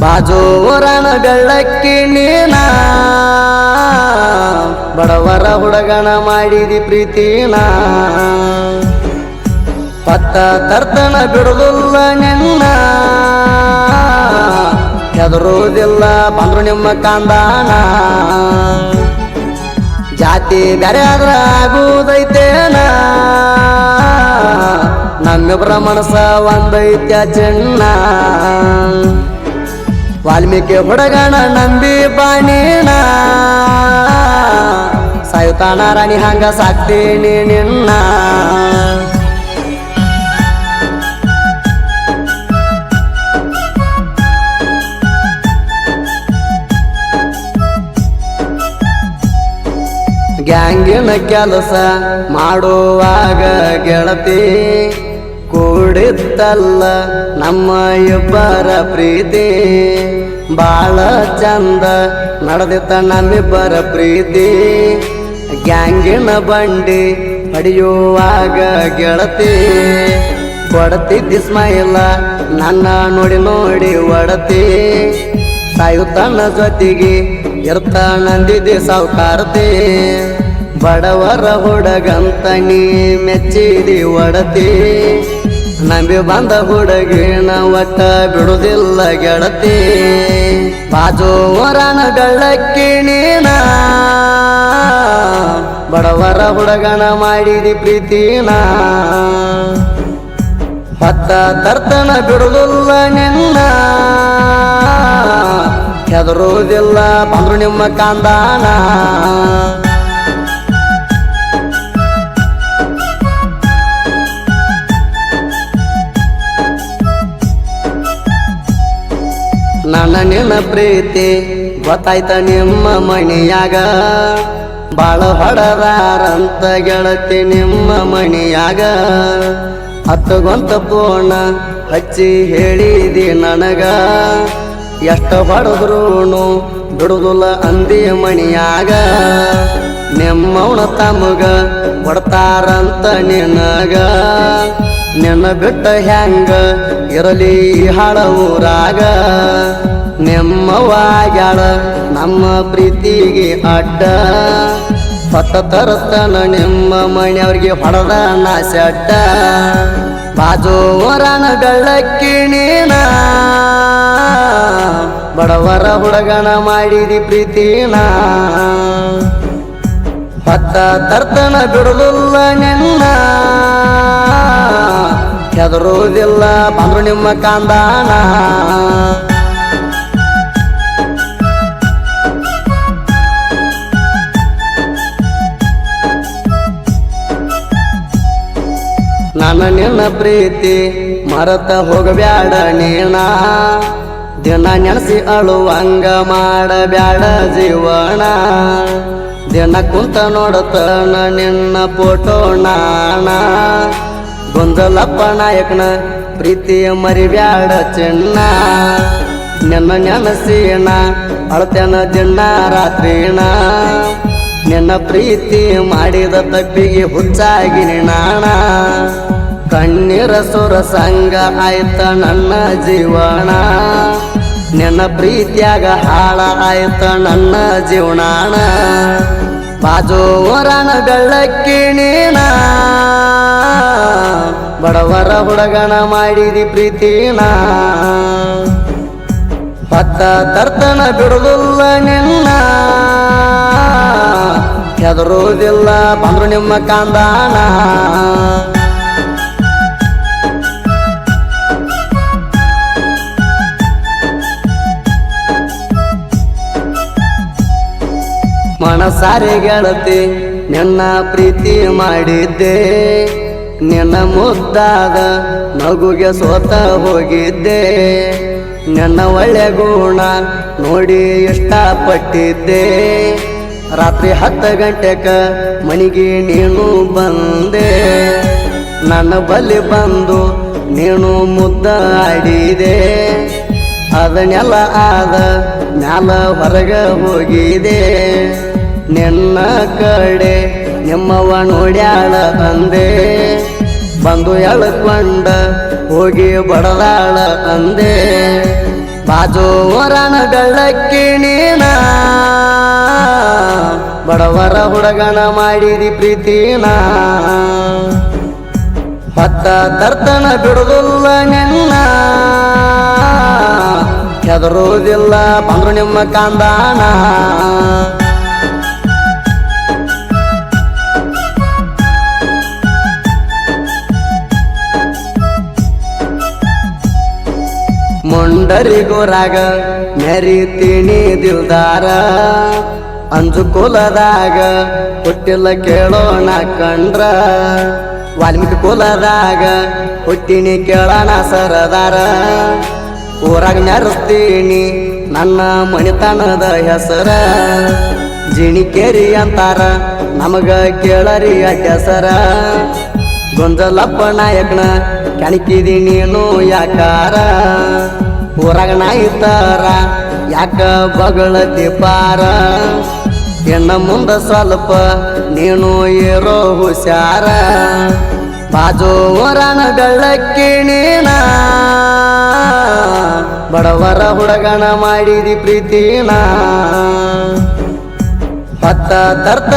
ಬಾಜೋರನ ಬೆಳ್ಳಕ್ಕಿ ನೀನ. ಬಡವರ ಹುಡುಗನ ಮಾಡಿದಿ ಪ್ರೀತಿನ. ಪತ್ತ ತರ್ತನ ಬಿಡುದಿಲ್ಲ ನಿನ್ನ. ಹೆದರೋದಿಲ್ಲ ಬಂದ್ರು ನಿಮ್ಮ ಕಾಂದಾನ. ಜಾತಿ ಬೇರೆ ಆದ್ರ ಆಗುವುದೈತೇನ ನಮ್ಮಿಬ್ರ ಮನಸ ಒಂದೈತ್ಯ ಚಿನ್ನ. ವಾಲ್ಮೀಕಿ ಹುಡುಗಣ ನಂಬಿ ಬಾಣಿನ. ಸಾಯುತಾನ ರಾಣಿ ಹಂಗ ಸಾಕ್ತೀನಿ ನಿನ್ನ. ಗ್ಯಾಂಗಿನ ಕೆಲಸ ಮಾಡುವಾಗ ಗೆಳತಿ ಕೂಡಿತ್ತಲ್ಲ ನಮ್ಮ ಇಬ್ಬರ ಪ್ರೀತಿ. ಬಾಳ ಚಂದ ನಡೆದಿತ್ತ ನಮ್ಮಿಬ್ಬರ ಪ್ರೀತಿ. ಗ್ಯಾಂಗಿನ ಬಂಡಿ ಹೊಡೆಯುವಾಗ ಗೆಳತಿ. ಕೊಡತಿದ್ದಿ ಸ್ಮೈಲ ನನ್ನ ನೋಡಿ ನೋಡಿ ಒಡತಿ. ಸಾಯುತ್ತಣ್ಣ ಜೊತೆಗೆ ಇರ್ತ ನಂದಿದ್ದೆ ಸಾವುಕಾರತಿ. ಬಡವರ ಹುಡುಗಂತ ನೀ ಮೆಚ್ಚಿದಿ ಒಡತಿ. ನಂಬಿ ಬಂದ ಹುಡುಗಿನ ಒಟ್ಟ ಬಿಡುದಿಲ್ಲ ಗೆಳತಿ. ಬಾಜು ವರನ ನೀನ ಬಡವರ ಹುಡುಗನ ಮಾಡಿದಿ ಪ್ರೀತಿನ. ಹೊತ್ತ ತರ್ತನ ಬಿಡುದಿಲ್ಲ ನಿನ್ನ. ಹೆದರುವುದಿಲ್ಲ ಬಂದ್ರು ನಿಮ್ಮ ಕಾಂದಾನ. ನನ್ನ ಪ್ರೀತಿ ಗೊತ್ತಾಯ್ತ ನಿಮ್ಮ ಮಣಿಯಾಗ. ಬಾಳ ಹೊಡದಾರಂತ ಗೆಳತಿ ನಿಮ್ಮ ಮಣಿಯಾಗ. ಹತ್ತಗೊಂತ ಪೋಣ ಹಚ್ಚಿ ಹೇಳಿದಿ ನನಗ. ಎಷ್ಟ ಹೊಡೆದ್ರೂನು ಬಿಡುದಿಲ್ಲ ಅಂದಿ ಮಣಿಯಾಗ. ನಿಮ್ಮವನ ತಮಗ ಕೊಡ್ತಾರಂತ ನಿನಗ. ನಿನ್ನ ಹೆಂಗ ಇರಲಿ ಹಾಳ ಊರಾಗ. ನೆಮ್ಮವಾಗ್ಯಾಳ ನಮ್ಮ ಪ್ರೀತಿಗೆ ಅಡ್ಡ. ಹೊತ್ತ ತರತನ ನಿಮ್ಮ ಮನೆಯವ್ರಿಗೆ ಹೊಡೆದ ನಾಸಡ್ಡ ಬಾಜು ವರನ ಬೆಳ್ಳಕ್ಕಿ ನೀನ. ಬಡವರ ಹುಡುಗನ ಮಾಡಿದಿ ಪ್ರೀತಿನ. ಹೊತ್ತ ತರ್ತನ ಬಿಡಲಿಲ್ಲ ನಿನ್ನ. ಹೆದರುವುದಿಲ್ಲ ಬಂದ್ರು ನಿಮ್ಮ ಕಾಂದಾನ. ನನ್ನ ನಿನ್ನ ಪ್ರೀತಿ ಮರತ ಹೋಗಬ್ಯಾಡ ನೀಣ ದಿನ ನೆನೆಸಿ ಅಳುವಂಗ ಮಾಡಬ್ಯಾಡ ಜೀವನ. ದಿನ ಕುಂತ ನೋಡತನ ನಿನ್ನ ಫೋಟೋ ನಾಣ ಗೊಂದಲಪ್ಪ ನಾಯಕನ ಪ್ರೀತಿಯ ಮರಿಬ್ಯಾಡ ಚೆನ್ನ. ನಿನ್ನ ನೆನಸೀಣ ಅಳತೆನ ದಿನ ರಾತ್ರಿಣ ನಿನ್ನ ಪ್ರೀತಿ ಮಾಡಿದ ತಪ್ಪಿಗೆ ಹುಚ್ಚಾಗಿ ನಾಣ ಕಣ್ಣೀರ ಸುರ ಸಂಗ ಆಯ್ತ ನನ್ನ ಜೀವನ. ನಿನ್ನ ಪ್ರೀತಿಯಾಗ ಹಾಳಾಯ್ತ ನನ್ನ ಜೀವನಾಣ ಬಾಜೋವರನ ಬೆಳ್ಳಕ್ಕಿ ಬಡವರ ಹುಡುಗನ ಮಾಡಿದಿ ಪ್ರೀತಿನ. ಭತ್ತ ತರ್ತನ ಬಿಡುದಿಲ್ಲ ನಿನ್ನ. ಹೆದರುವುದಿಲ್ಲ ಬಂದ್ರು ನಿಮ್ಮ ಕಾಂದಾನ. ಮನಸಾರೆ ಗೆಳತಿ, ನಿನ್ನ ಪ್ರೀತಿ ಮಾಡಿದ್ದೆ. ನಿನ್ನ ಮುದ್ದಾದ ನಗುಗೆ ಸೋತ ಹೋಗಿದ್ದೆ. ನನ್ನ ಒಳ್ಳೆ ಗುಣ ನೋಡಿ ಇಷ್ಟಪಟ್ಟಿದ್ದೆ. ರಾತ್ರಿ ಹತ್ತು ಗಂಟೆಕ ಮನೆಗೆ ನೀನು ಬಂದೆ. ನನ್ನ ಬಳಿ ಬಂದು ನೀನು ಮುದ್ದ ಆಡಿದೆ. ಅದನ್ನೆಲ್ಲ ಆದ ಮ್ಯಾಲ ಹೊರಗೆ ಹೋಗಿದೆ ನಿನ್ನ ಕಡೆ ನಿಮ್ಮವ ನೋಡ್ಯಾಳ ತಂದೆ. ಬಂದು ಎಳ್ಕೊಂಡ ಹೋಗಿ ಬಡದಾಳ ತಂದೆ. ಬಾಜು ನೀನ ಬಡವರ ಹುಡುಗನ ಮಾಡಿರಿ ಪ್ರೀತಿನ. ಹತ್ತ ತರ್ತನ ಬಿಡುದಿಲ್ಲ ನಿನ್ನ. ಹೆದರುವುದಿಲ್ಲ ಬಂದ್ರು ನಿಮ್ಮ ಕಾಂದಾನ. ಮುಂಡರಿಗೋರಾಗ ಮೆರಿತೀನಿ ದಿಲ್ದಾರ. ಅಂಜು ಕುಲದಾಗ ಹುಟ್ಟಿಲ್ಲ ಕೇಳೋಣ ಕಂಡ್ರ. ವಾಲ್ಮೀಕಿ ಕುಲದಾಗ ಹುಟ್ಟಿನಿ ಕೇಳೋಣ ಸರದಾರ. ಊರಾಗ ಮೆರೆಸ್ತೀನಿ ನನ್ನ ಮಣಿತನದ ಹೆಸರ. ಜಿಣಿಕೇರಿ ಅಂತಾರ, ನಮಗ ಕೇಳರಿ ಹೆಸರ ಗೊಂಜಲಪ್ಪ ನಾಯಕನ ಕಣಕಿದೀನಿ ಯಾಕಾರ. ಊರಾಗ ನಾಯಿತಾರ ಯಾಕ ಬಗಳತಿ ಪಾರ? ಹೆಣ್ಣ ಮುಂದ ಸ್ವಲ್ಪ ನೀನು ಏರೋ ಹುಷಾರ. ಬಾಜು ಊರನ ನೀನ. ಬಡವರ ಹುಡುಗನ ಮಾಡಿದಿ ಪ್ರೀತಿನ. ಪತ್ತ ತರ್ತ